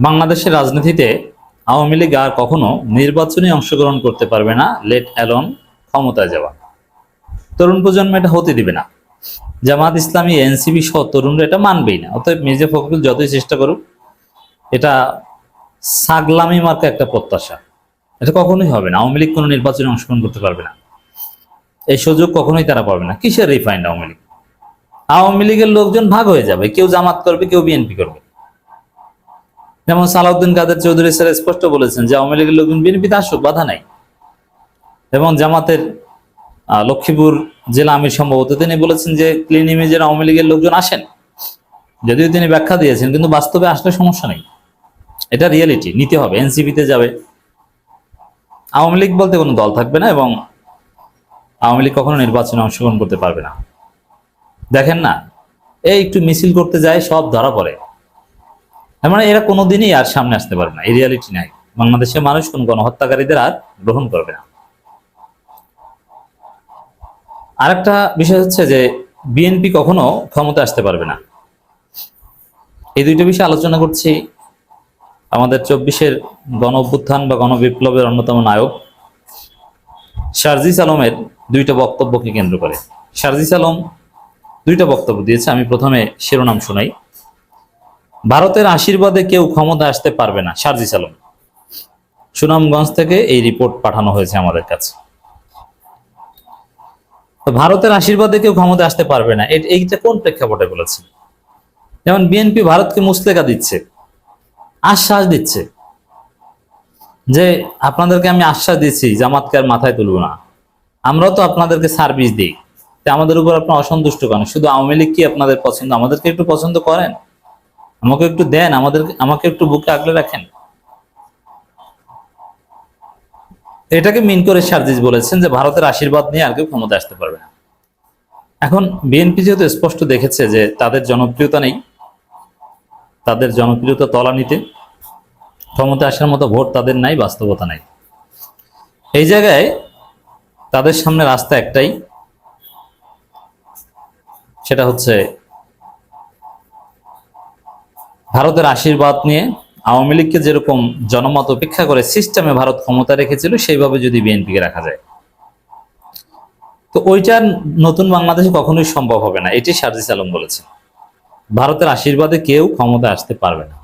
বাংলাদেশের রাজনীতিতে আওয়ামী লীগ আর কখনো নির্বাচনে অংশগ্রহণ করতে পারবে না, লেট অ্যালন ক্ষমতায় যাওয়া। তরুণ প্রজন্ম এটা হতে দিবে না। জামাত ইসলামী এনসিবি সহ তরুণরা এটা মানবেই না। অতএব মির্জা ফখরুল যতই চেষ্টা করুক, এটা সাগলামি মার্কা একটা প্রত্যাশা। এটা কখনোই হবে না। আওয়ামী লীগ কোনো নির্বাচনে অংশগ্রহণ করতে পারবে না। এই সুযোগ কখনোই তারা পাবে না। কিসের রিফাইন্ড আওয়ামী লীগ? আওয়ামী লীগের লোকজন ভাগ হয়ে যাবে। কেউ জামাত করবে, কেউ বিএনপি করবে। যেমন সালাউদ্দিন কাদের চৌধুরী স্যার স্পষ্ট বলেছেন যে আওয়ামী লীগের লোকজন বিএনপিতে আসুক, বাধা নাই। এবং জামাতের লক্ষ্মীপুর জেলা আমির সম্ভবত তিনি বলেছেন যে ক্লিন ইমেজের আওয়ামী লীগের লোকজন আসেন। যদিও তিনি ব্যাখ্যা দিয়েছেন, কিন্তু বাস্তবে আসলে সমস্যা নেই। এটা রিয়েলিটি নিতে হবে, এনসিপিতে যাবে। আওয়ামী লীগ বলতে কোনো দল থাকবে না এবং আওয়ামী লীগ কখনো নির্বাচনে অংশগ্রহণ করতে পারবে না। দেখেন না, এই একটু মিছিল করতে যায়, সব ধরা পড়ে। মানে এরা কোনোদিনই আর সামনে আসতে পারবে না, এই রিয়ালিটি নাই। বাংলাদেশের মানুষ কোন গণহত্যাকারীদের আর গ্রহণ করবে না। আরেকটা বিষয় হচ্ছে যে, বিএনপি কখনো ক্ষমতা আসতে পারবে না। এই দুইটা বিষয়ে আলোচনা করছি। আমাদের চব্বিশের গণ অভ্যুত্থান বা গণবিপ্লবের অন্যতম নায়ক শারজিস আলমের দুইটা বক্তব্যকে কেন্দ্র করে। শারজিস আলম দুইটা বক্তব্য দিয়েছে, আমি প্রথমে শিরোনাম শোনাই। ভারতের আশীর্বাদে কেউ ক্ষমতা আসতে পারবে না শারজিস আলম সুনামগঞ্জ থেকে এই রিপোর্ট পাঠানো হয়েছে আমাদের কাছে। ভারতের আশীর্বাদে কেউ ক্ষমতা আসতে পারবে না এইটা কোন প্রেক্ষাপটে বলেছে যেমন বিএনপি ভারতকে মুসলেকা দিচ্ছে, আশ্বাস দিচ্ছে, যে আপনাদেরকে আমি আশ্বাস দিচ্ছি জামাতকে আর মাথায় তুলব না। আমরাও তো আপনাদেরকে সার্ভিস দিই। আমাদের উপর আপনার অসন্তুষ্ট কেন? শুধু আওয়ামী লীগ কি আপনাদের পছন্দ? আমাদেরকে একটু পছন্দ করেন? আমাকে একটু দেন আমাদের আমাকে একটু বুকে আগলে রাখেন। এটাকে মিন করে সার্জিস বলেছেন যে ভারতের আশীর্বাদ নিয়ে আর কেউ ক্ষমতা আসতে পারবে না। এখন বিএনপি যেহেতু স্পষ্ট দেখেছে যে তাদের জনপ্রিয়তা নেই, তাদের জনপ্রিয়তা তলানিতে ক্ষমতা আসার মতো ভোট তাদের নাই, বাস্তবতা নাই। এই জায়গায় তাদের সামনে রাস্তা একটাই, সেটা হচ্ছে ভারতের আশীর্বাদ নিয়ে আওয়ামী লীগকে যেরকম জনমত উপেক্ষা করে সিস্টেমে ভারত ক্ষমতা রেখেছিল, সেইভাবে যদি বিএনপিকে রাখা যায়। তো ওইটা নতুন বাংলাদেশে কখনোই সম্ভব হবে না, এটি সার্জিস আলম বলেছেন। ভারতের আশীর্বাদে কেউ ক্ষমতা আসতে পারবে না।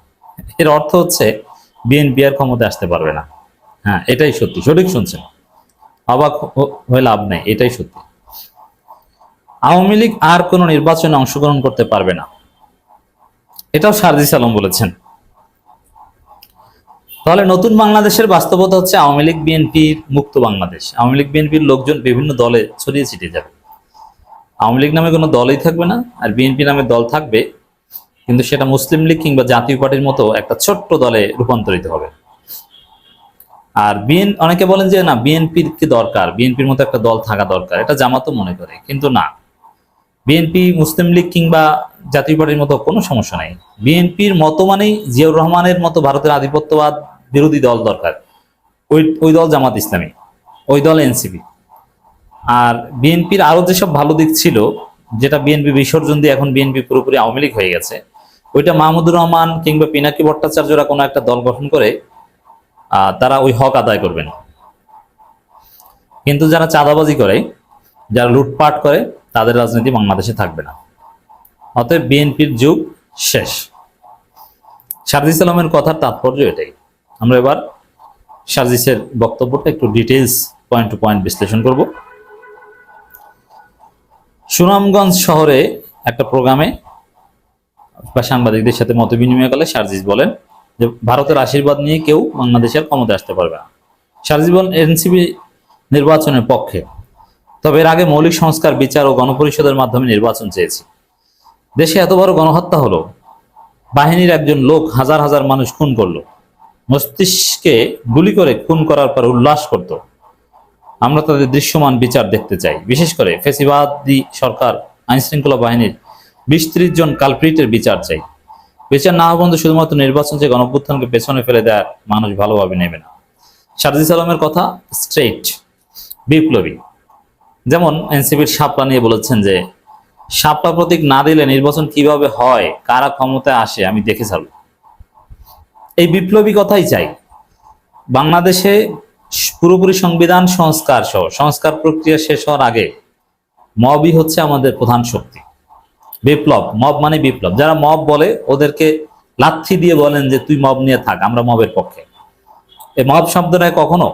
এর অর্থ হচ্ছে বিএনপি আর ক্ষমতা আসতে পারবে না। হ্যাঁ এটাই সত্যি, সঠিক শুনছেন। অবাক হয়ে লাভ নেই, এটাই সত্যি। আওয়ামী লীগ আর কোনো নির্বাচনে অংশগ্রহণ করতে পারবে না। এটাও সারজিস আলম বলেছেন। তাহলে নতুন বাংলাদেশের বাস্তবতা হচ্ছে আওয়ামী লীগ, বিএনপির মুক্ত বাংলাদেশ। আওয়ামী লীগ, বিএনপির লোকজন বিভিন্ন দলে ছড়িয়ে ছিটিয়ে যাবে। আওয়ামী লীগ নামে কোনো দলই থাকবে না আর বিএনপি নামে দল থাকবে, কিন্তু সেটা মুসলিম লীগ কিংবা জাতীয় পার্টির মতো একটা ছোট্ট দলে রূপান্তরিত হবে। আর বিএন, অনেকে বলেন যে না, বিএনপির কি দরকার? বিএনপির মতো একটা দল থাকা দরকার। এটা জামাতও মনে করে, কিন্তু না। বিএনপি মুসলিম লীগ কিংবা জাতীয় পার্টির মতো কোনো সমস্যা নাই। বিএনপির মতো মানেই জিয়াউর রহমানের মতো ভারতের আধিপত্যবাদ বিরোধী দল দরকার। ওই ওই দল জামাত ইসলামী, ওই দল এনসিপি আর বিএনপির আরও যেসব ভালো দিক ছিল, যেটা বিএনপি বিসর্জন দিয়ে এখন বিএনপি পুরোপুরি আওয়ামী লীগ হয়ে গেছে, ওইটা মাহমুদুর রহমান কিংবা পিনাকি ভট্টাচার্যরা কোনো একটা দল গঠন করে তারা ওই হক আদায় করবেন। কিন্তু যারা চাঁদাবাজি করে, যারা লুটপাট করে তাদের রাজনীতি বাংলাদেশে থাকবে না। অতএব বিএনপির যুগ শেষ। সার্জিস আলমের কথার তাৎপর্য এটাই। আমরা এবার সার্জিসের বক্তব্যটা একটু ডিটেলস পয়েন্ট টু পয়েন্ট বিশ্লেষণ করব। সুনামগঞ্জ শহরে একটা প্রোগ্রামে বা সাংবাদিকদের সাথে মত বিনিময় করলে সার্জিস বলেন যে, ভারতের আশীর্বাদ নিয়ে কেউ বাংলাদেশের ক্ষমতা আসতে পারবে না। সার্জিস বলেন এনসিবি নির্বাচনের পক্ষে তবে এর আগে মৌলিক সংস্কার, বিচার ও গণপরিষদের মাধ্যমে নির্বাচন চেয়েছি। দেশে এত বড় গণহত্যা হলো? বাহিনীর একজন লোক হাজার হাজার মানুষ খুন করল। মস্তিষ্কে গুলি করে খুন করার পর উল্লাস করত। আমরা তাদের দৃশ্যমান বিচার দেখতে চাই। বিশেষ করে ফেসিবাদী সরকার আইন শৃঙ্খলা বাহিনীর বিশ ত্রিশ জন কালপ্রিটের বিচার চাই। বিচার না পর্যন্ত শুধুমাত্র নির্বাচন যে গণঅভ্যুত্থানকে পেছনে ফেলে দেওয়ার মানুষ ভালোভাবে নেবে না। সারজিস আলমের কথা স্ট্রেট বিপ্লবী। যেমন এনসিপির সাপলা নিয়ে বলেছেন যে, সাপলা প্রতীক না দিলে নির্বাচন কীভাবে হয়, কারা ক্ষমতায় আসে, আমি দেখে ছাড়ব। এই বিপ্লবী কথাই চাই। বাংলাদেশে পুরোপুরি সংবিধান সংস্কার সহ, সংস্কার প্রক্রিয়া শেষ হওয়ার আগে মবই হচ্ছে আমাদের প্রধান শক্তি। বিপ্লব, মব মানে বিপ্লব। যারা মব বলে, ওদেরকে লাথি দিয়ে বলেন যে, তুই মব নিয়ে থাক, আমরা মবের পক্ষে। এই মব শব্দটা কখনো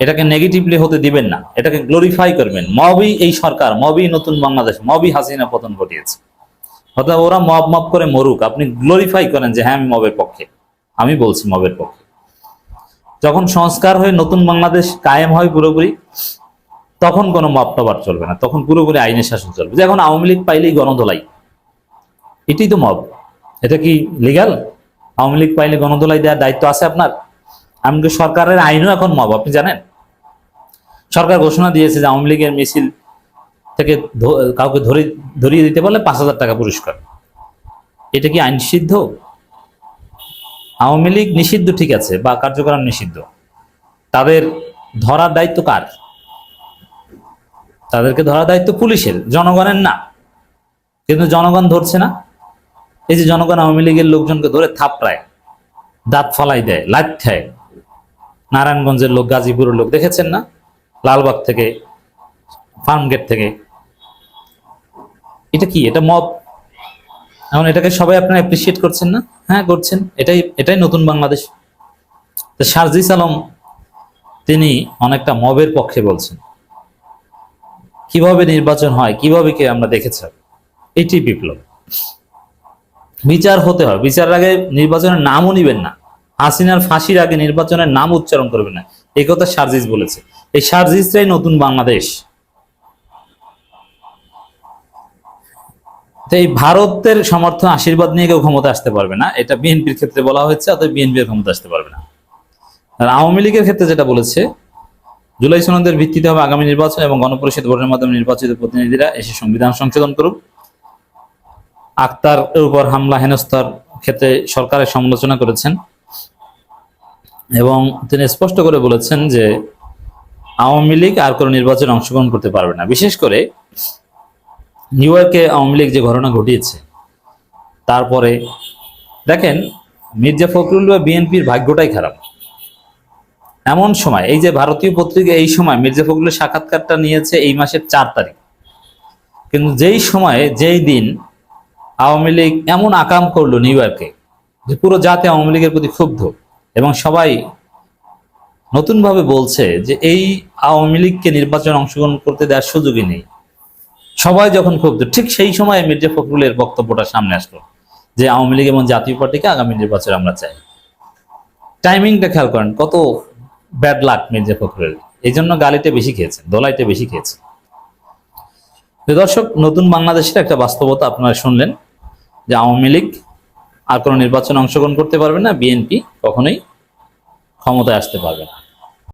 এটাকে নেগেটিভলি হতে দিবেন না, এটাকে গ্লোরিফাই করবেন। মবই এই সরকার, মবই নতুন বাংলাদেশ, মবই হাসিনা পতন ঘটিয়েছে। অর্থাৎ ওরা মব মব করে মরুক, আপনি গ্লোরিফাই করেন যে হ্যাঁ আমি মবের পক্ষে, আমি বলছি মবের পক্ষে। যখন সংস্কার হয়ে নতুন বাংলাদেশ কায়েম হয় পুরোপুরি, তখন কোনো মব টবার চলবে না, তখন পুরোপুরি আইনের শাসন চলবে। যে এখন আওয়ামী লীগ পাইলেই গণদোলাই এটাই তো মব। এটা কি লিগাল আওয়ামী লীগ পাইলে গণদোলাই দেওয়ার দায়িত্ব আছে আপনার? এমনকি সরকারের আইনও এখন মব, আপনি জানেন? সরকার ঘোষণা দিয়েছে যে আওয়ামী লীগের মিছিল থেকে কাউকে ধরে, ধরিয়ে দিতে পারলে পাঁচ হাজার টাকা পুরস্কার। এটা কি আইন সিদ্ধ? আওয়ামী লীগ নিষিদ্ধ ঠিক আছে, বা কার্যক্রম নিষিদ্ধ। তাদের ধরার দায়িত্ব কার? তাদেরকে ধরার দায়িত্ব পুলিশের, জনগণের না। কিন্তু জনগণ ধরছে না। এই যে জনগণ আওয়ামী লীগের লোকজনকে ধরে থাপড়ায়, দাঁত ফালাই দেয় লাইট খায় নারায়ণগঞ্জের লোক, গাজীপুরের লোক, দেখেছেন না? লালবাগ থেকে ফার্ম গেট থেকে। এটা কি? এটা মব? এখন এটাকে সবাই আপনারা অ্যাপ্রিসিয়েট করছেন না? হ্যাঁ করছেন। এটাই এটাই নতুন বাংলাদেশ। তো শারজিস আলম, তিনি অনেকটা মবের পক্ষে বলছেন। কীভাবে নির্বাচন হয়, কীভাবে কে আমরা দেখেছি? এটি বিপ্লব। বিচার হতে হয়। বিচারের আগে নির্বাচনের নামও নিবেন না। হাসিনার ফাঁসির আগে নির্বাচনের নাম উচ্চারণ করবে না। এই কথা সার্জিস বলেছে। এই সার্জিসটাই নতুন বাংলাদেশ। এই ভারতের সমর্থন, আশীর্বাদ নিয়ে কেউ ক্ষমতা আসতে পারবে না। এটা বিএনপির ক্ষেত্রে বলা হয়েছে, অতএব বিএনপি ক্ষমতা আসতে পারবে না। আর আওয়ামী লীগের ক্ষেত্রে যেটা বলেছে, জুলাই সনদের ভিত্তিতে হবে আগামী নির্বাচন এবং গণপরিষদ ভোটের মাধ্যমে নির্বাচিত প্রতিনিধিরা এসে সংবিধান সংশোধন করুক। আক্তার উপর হামলা, হেনস্থার ক্ষেত্রে সরকারের সমালোচনা করেছেন। এবং তিনি স্পষ্ট করে বলেছেন যে আওয়ামী লীগ আর কোনো নির্বাচনে অংশগ্রহণ করতে পারবে না। বিশেষ করে নিউ ইয়র্কে আওয়ামী লীগ যে ঘটনা ঘটিয়েছে, তারপরে দেখেন, মির্জা ফখরুল বা বিএনপির ভাগ্যটাই খারাপ। এমন সময়, এই যে ভারতীয় পত্রিকা এই সময় মির্জা ফখরুলের সাক্ষাৎকারটা নিয়েছে এই মাসের চার তারিখ। কিন্তু যেই সময়ে, যেই দিন আওয়ামী লীগ এমন আকাম করল নিউ ইয়র্কে যে পুরো জাতি আওয়ামী লীগের প্রতি ক্ষুব্ধ এবং সবাই নতুনভাবে বলছে যে এই আওয়ামী লীগকে নির্বাচন অংশগ্রহণ করতে দেওয়ার সুযোগই নেই। সবাই যখন ক্ষুব্ধ, ঠিক সেই সময় মির্জা ফখরুলের বক্তব্যটা সামনে আসলো যে আওয়ামী লীগ এবং জাতীয় পার্টিকে আগামী নির্বাচনে আমরা চাই। টাইমিংটা খেয়াল করেন, কত ব্যাড লাক মির্জা ফখরুলের। এই জন্য গালিটা বেশি খেয়েছেন, দোলাইটা বেশি খেয়েছেন। দর্শক, নতুন বাংলাদেশের একটা বাস্তবতা আপনারা শুনলেন যে আওয়ামী লীগ আর কোনো নির্বাচনে অংশগ্রহণ করতে পারবে না বিএনপি কখনোই ক্ষমতায় আসতে পারবে না।